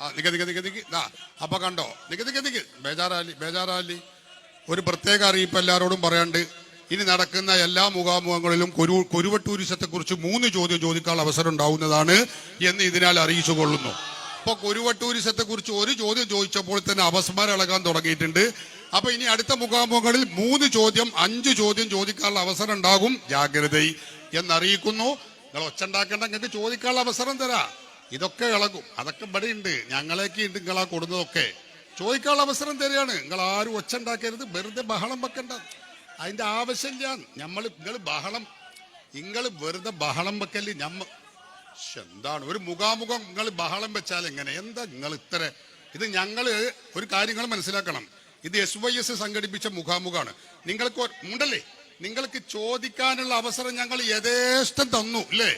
ആ നിക്ക് നിക്ക് നിക്ക് നിക്ക്. ദാ അപ്പൊ കണ്ടോ? നിക്ക് നിക്ക് നിക്ക്. ബേജാറാലി ബേജാറാലി. ഒരു പ്രത്യേക അറിയിപ്പ് എല്ലാവരോടും പറയാണ്ട് ഇനി നടക്കുന്ന എല്ലാ മുഖാമുഖങ്ങളിലും കുരു കുരുവട്ടൂരിസത്തെ കുറിച്ച് മൂന്ന് ചോദ്യം ചോദിക്കാൻ അവസരം ഉണ്ടാവുന്നതാണ് എന്ന് ഇതിനാൽ അറിയിച്ചു കൊള്ളുന്നു. അപ്പൊ കുരുവട്ടൂരിസത്തെ കുറിച്ച് ഒരു ചോദ്യം ചോദിച്ചപ്പോൾ തന്നെ അപസ്മാരം ഇളകാൻ തുടങ്ങിയിട്ടുണ്ട്. അപ്പൊ ഇനി അടുത്ത മുഖാമുഖങ്ങളിൽ മൂന്ന് ചോദ്യം അഞ്ച് ചോദ്യം ചോദിക്കാനുള്ള അവസരം ഉണ്ടാകും. ജാഗ്രത എന്നറിയിക്കുന്നു. നിങ്ങൾ ഒച്ചുണ്ടാക്കേണ്ട നിങ്ങൾക്ക് ചോദിക്കാനുള്ള അവസരം തരാ. ഇതൊക്കെ ഇളകും. അതൊക്കെ ഇവിടെ ഉണ്ട് ഞങ്ങളേക്ക് ഉണ്ട് നിങ്ങളാ കൊടുന്നതൊക്കെ. ചോദിക്കാനുള്ള അവസരം തരികയാണ്. നിങ്ങൾ ആരും ഒച്ച ഉണ്ടാക്കരുത്. വെറുതെ ബഹളം വെക്കണ്ട. അതിന്റെ ആവശ്യമില്ല നമ്മൾ നിങ്ങൾ ബഹളം നിങ്ങൾ വെറുതെ ബഹളം വെക്കൽ ഞമ്മ എന്താണ്? ഒരു മുഖാമുഖം നിങ്ങൾ ബഹളം വെച്ചാൽ എങ്ങനെ? എന്താ നിങ്ങൾ ഇത്ര ഇത് ഞങ്ങൾ ഒരു കാര്യങ്ങൾ മനസ്സിലാക്കണം. ഇത് എസ് വൈ എസ് സംഘടിപ്പിച്ച മുഖാമുഖമാണ് നിങ്ങൾക്ക് ഉണ്ടല്ലേ നിങ്ങൾക്ക് ചോദിക്കാനുള്ള അവസരം ഞങ്ങൾ യഥേഷ്ടം തന്നു അല്ലേ?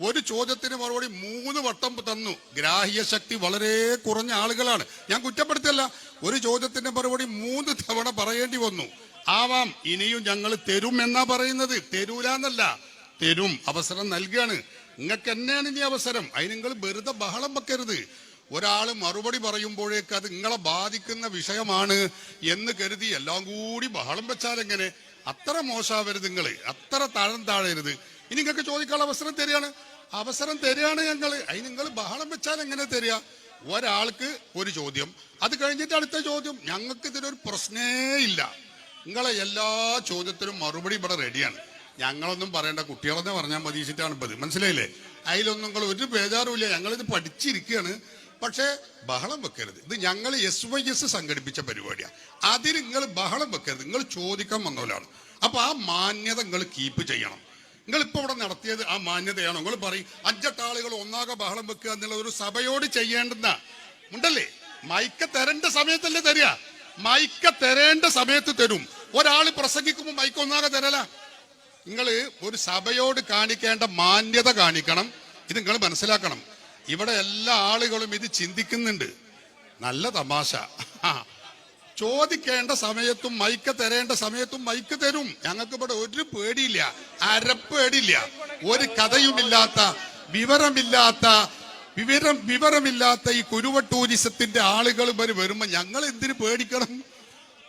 ഒരു ചോദ്യത്തിന് മറുപടി മൂന്ന് വട്ടം തന്നു. ഗ്രാഹ്യ ശക്തി വളരെ കുറഞ്ഞ ആളുകളാണ്. ഞാൻ കുറ്റപ്പെടുത്തല്ല ഒരു ചോദ്യത്തിന് മറുപടി മൂന്ന് തവണ പറയേണ്ടി വന്നു. ആവാം ഇനിയും ഞങ്ങൾ തരും എന്നാ പറയുന്നത്. തരൂലെന്നല്ല. തരും അവസരം നൽകുകയാണ് നിങ്ങൾക്ക് തന്നെയാണ് ഇനി അവസരം? അതിന് നിങ്ങൾ വെറുതെ ബഹളം വെക്കരുത്. ഒരാൾ മറുപടി പറയുമ്പോഴേക്ക് അത് നിങ്ങളെ ബാധിക്കുന്ന വിഷയമാണ് എന്ന് കരുതി എല്ലാം കൂടി ബഹളം വെച്ചാൽ എങ്ങനെ അത്ര മോശാവരുത് നിങ്ങൾ അത്ര താഴം താഴരുത്. ഇനി നിങ്ങൾക്ക് ചോദിക്കാനുള്ള അവസരം തരികയാണ്. അവസരം തരികയാണ് ഞങ്ങൾ അതിന് നിങ്ങൾ ബഹളം വെച്ചാൽ എങ്ങനെ തരിക? ഒരാൾക്ക് ഒരു ചോദ്യം. അത് കഴിഞ്ഞിട്ട് അടുത്ത ചോദ്യം. ഞങ്ങൾക്ക് ഇതിനൊരു പ്രശ്നേ ഇല്ല. നിങ്ങളെ എല്ലാ ചോദ്യത്തിനും മറുപടി ഇവിടെ റെഡിയാണ് ഞങ്ങളൊന്നും പറയേണ്ട. കുട്ടികളെന്ന് പറഞ്ഞാൽ മതിച്ചിട്ടാണ് ഇപ്പത് മനസ്സിലായില്ലേ? അതിലൊന്നും നിങ്ങൾ ഒരു ബേജാറുമില്ല ഞങ്ങളിത് പഠിച്ചിരിക്കുകയാണ് പക്ഷേ ബഹളം വെക്കരുത്. ഇത് ഞങ്ങൾ എസ് വൈ എസ് സംഘടിപ്പിച്ച പരിപാടിയാണ് അതിന് നിങ്ങൾ ബഹളം വെക്കരുത്. നിങ്ങൾ ചോദിക്കാൻ വന്നവരാണ്. അപ്പോൾ ആ മാന്യത നിങ്ങൾ കീപ്പ് ചെയ്യണം. നിങ്ങൾ ഇപ്പൊ ഇവിടെ നടത്തിയത് ആ മാന്യതയാണോ? നിങ്ങൾ പറയും അഞ്ചെട്ടാളുകൾ ഒന്നാകെ ബഹളം വെക്കുക എന്നുള്ള ഒരു സഭയോട് ചെയ്യേണ്ടുന്ന ഉണ്ടല്ലേ? മൈക്ക തരേണ്ട സമയത്തല്ലേ തരിക. മൈക്ക തരേണ്ട സമയത്ത് തരും. ഒരാൾ പ്രസംഗിക്കുമ്പോൾ മൈക്ക് ഒന്നാകെ തരല. നിങ്ങൾ ഒരു സഭയോട് കാണിക്കേണ്ട മാന്യത കാണിക്കണം. ഇത് നിങ്ങൾ മനസ്സിലാക്കണം. ഇവിടെ എല്ലാ ആളുകളും ഇത് ചിന്തിക്കുന്നുണ്ട്. നല്ല തമാശ. ചോദിക്കേണ്ട സമയത്തും മൈക്ക് തരേണ്ട സമയത്തും മൈക്ക് തരും. ഞങ്ങൾക്ക് ഇവിടെ ഒരു പേടിയില്ല. അരപ്പേടില്ല ഒരു കഥയുമില്ലാത്ത വിവരമില്ലാത്ത വിവരം വിവരമില്ലാത്ത ഈ കുരുവട്ടൂരിസത്തിന്റെ ആളുകൾ വരെ വരുമ്പോ ഞങ്ങൾ എന്തിനു പേടിക്കണം?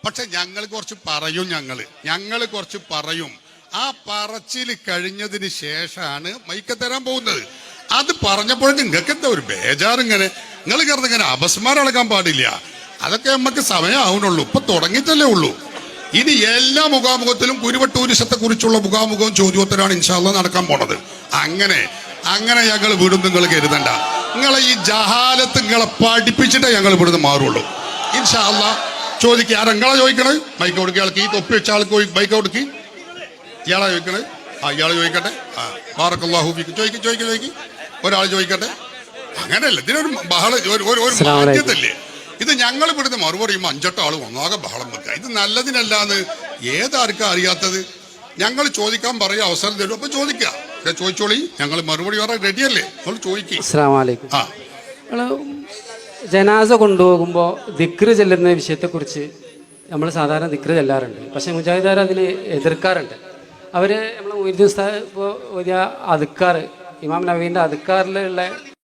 പക്ഷെ ഞങ്ങൾ കുറച്ച് പറയും ഞങ്ങൾ ഞങ്ങൾ കുറച്ച് പറയും. ആ പറച്ചിൽ കഴിഞ്ഞതിന് ശേഷമാണ് മൈക്ക് തരാൻ പോകുന്നത്. അത് പറഞ്ഞപ്പോഴും നിങ്ങൾക്ക് എന്താ ഒരു ബേജാറിങ്ങനെ? നിങ്ങൾ കിടന്ന് ഇങ്ങനെ അപസ്മാരം അളക്കാൻ പാടില്ല. അതൊക്കെ നമുക്ക് സമയമാവുന്നുള്ളൂ ഇപ്പൊ തുടങ്ങിയിട്ടല്ലേ ഉള്ളൂ. ഇനി എല്ലാ മുഖാമുഖത്തിലും കുരുവട്ടൂരിസത്തെ കുറിച്ചുള്ള മുഖാമുഖവും ചോദ്യോത്തരാണ് ഇൻഷാല്ല നടക്കാൻ പോണത്. അങ്ങനെ അങ്ങനെ ഞങ്ങൾ വിടും നിങ്ങൾ കരുതണ്ട. നിങ്ങളെ ഈ ജഹാലത്ത് നിങ്ങളെ പഠിപ്പിച്ചിട്ടേ ഞങ്ങൾ ഇവിടുന്ന് മാറുള്ളൂ. ഇൻഷാല്ല ചോദിക്കുക ആരെങ്ങളാ ചോദിക്കണേ? ബൈക്ക് കൊടുക്കുക ആൾക്ക് ഈ തൊപ്പി വെച്ച ആൾക്ക് ബൈക്ക് കൊടുക്കി ഇയാളെ ചോദിക്കണേ? ആ ഇയാൾ ചോദിക്കട്ടെ. ആ ബാറക്കല്ലാഹു ഫീക്ക്. ചോദിക്കും ചോദിക്കും ചോദിക്കും. ഒരാൾ ചോദിക്കട്ടെ. അങ്ങനെയല്ല ഇതിനൊരു ബഹള ഒരു ഒരു-. മാന്യതല്ലേ ഇത് ഞങ്ങൾ ഇവിടുന്ന് മറുപടി ചെയ്യുമ്പോൾ അഞ്ചെട്ട് ആൾ ഒന്നാകെ ബഹളം വെക്കുക. ഇത് നല്ലതിനല്ലാന്ന് ഏതാർക്കും അറിയാത്തത്. ഞങ്ങൾ ചോദിക്കാൻ പറയുക അവസരം തരും. അപ്പൊ ചോദിക്കുക. പക്ഷേ ചോദിച്ചോളി. ഞങ്ങൾ മറുപടി പറയാൻ റെഡിയല്ലേ നമ്മൾ ചോദിക്കുക ആ. ജനാസ കൊണ്ടുപോകുമ്പോൾ ദിക്റ് ചെല്ലുന്ന വിഷയത്തെക്കുറിച്ച് നമ്മൾ സാധാരണ ദിക്റ് ചെല്ലാറുണ്ട്. പക്ഷേ മുജാഹിദാർ അതിനെ എതിർക്കാറുണ്ട്. അവർ നമ്മൾ മൊയ്തീൻ ഉസ്താദ് ഇപ്പോൾ ഒരു അതുക്കാർ ഇമാം നവീന്റെ അതുക്കാറിലുള്ള